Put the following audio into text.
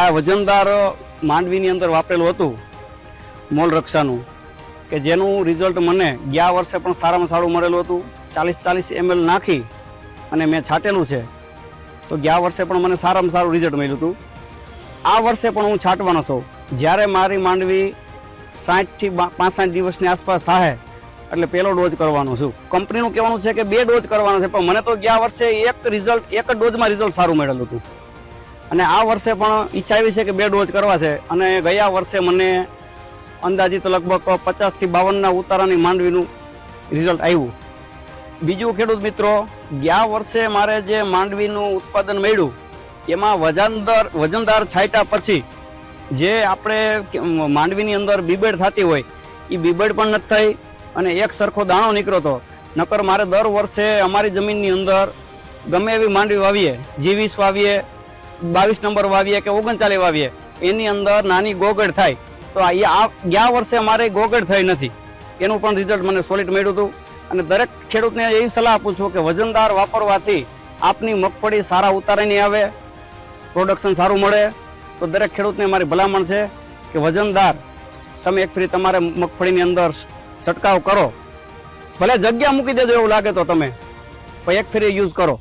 આ વજનદાર માંડવીની અંદર વાપરેલું હતું મોલ રક્ષાનું, કે જેનું રિઝલ્ટ મને ગયા વર્ષે પણ સારામાં સારું મળેલું હતું. ચાલીસ ચાલીસ એમએલ નાખી અને મેં છાંટેલું છે. તો ગયા વર્ષે પણ મને સારામાં સારું રિઝલ્ટ મળ્યું હતું. આ વર્ષે પણ હું છાંટવાનો છું. જ્યારે મારી માંડવી સાઠથી પાંસઠ દિવસની આસપાસ થાય એટલે પહેલો ડોઝ કરવાનો છું. કંપનીનું કહેવાનું છે કે બે ડોઝ કરવાનો છે, પણ મને તો ગયા વર્ષે એક રિઝલ્ટ એક જ ડોઝમાં રિઝલ્ટ સારું મળેલું હતું. અને આ વર્ષે પણ ઈચ્છા એવી છે કે બે ડોઝ કરવા છે. અને ગયા વર્ષે મને અંદાજિત લગભગ પચાસથી બાવનના ઉતારાની માંડવીનું રિઝલ્ટ આવ્યું. બીજું ખેડૂત મિત્રો, ગયા વર્ષે મારે જે માંડવીનું ઉત્પાદન મળ્યું, એમાં વજનદાર વજનદાર છાંટ્યા પછી જે આપણે માંડવીની અંદર બીબેડ થતી હોય એ બીબેડ પણ નથી થઈ અને એક સરખો દાણો નીકળ્યો હતો. નકર મારે દર વર્ષે અમારી જમીનની અંદર ગમે એવી માંડવી વાવીએ, જીવીસ વાવીએ બાવીસ નંબર વાવીએ કે ઓગણચાલીસ વાવીએ, એની અંદર નાની ગોગડ થાય. તો આ ગયા વર્ષે મારે ગોગડ થઈ નથી. એનું પણ રિઝલ્ટ મને સોલિડ મળ્યું હતું. અને દરેક ખેડૂતને એવી સલાહ આપું છું કે વજનદાર વાપરવાથી આપની મગફળી સારા ઉતારાની આવે પ્રોડક્શન સારું મળે. તો દરેક ખેડૂતને મારી ભલામણ છે કે વજનદાર, તમે એક ફરી તમારે મગફળીની અંદર છંટકાવ કરો. ભલે જગ્યા મૂકી દેજો એવું લાગે તો તમે, પણ એક ફેરી યુઝ કરો.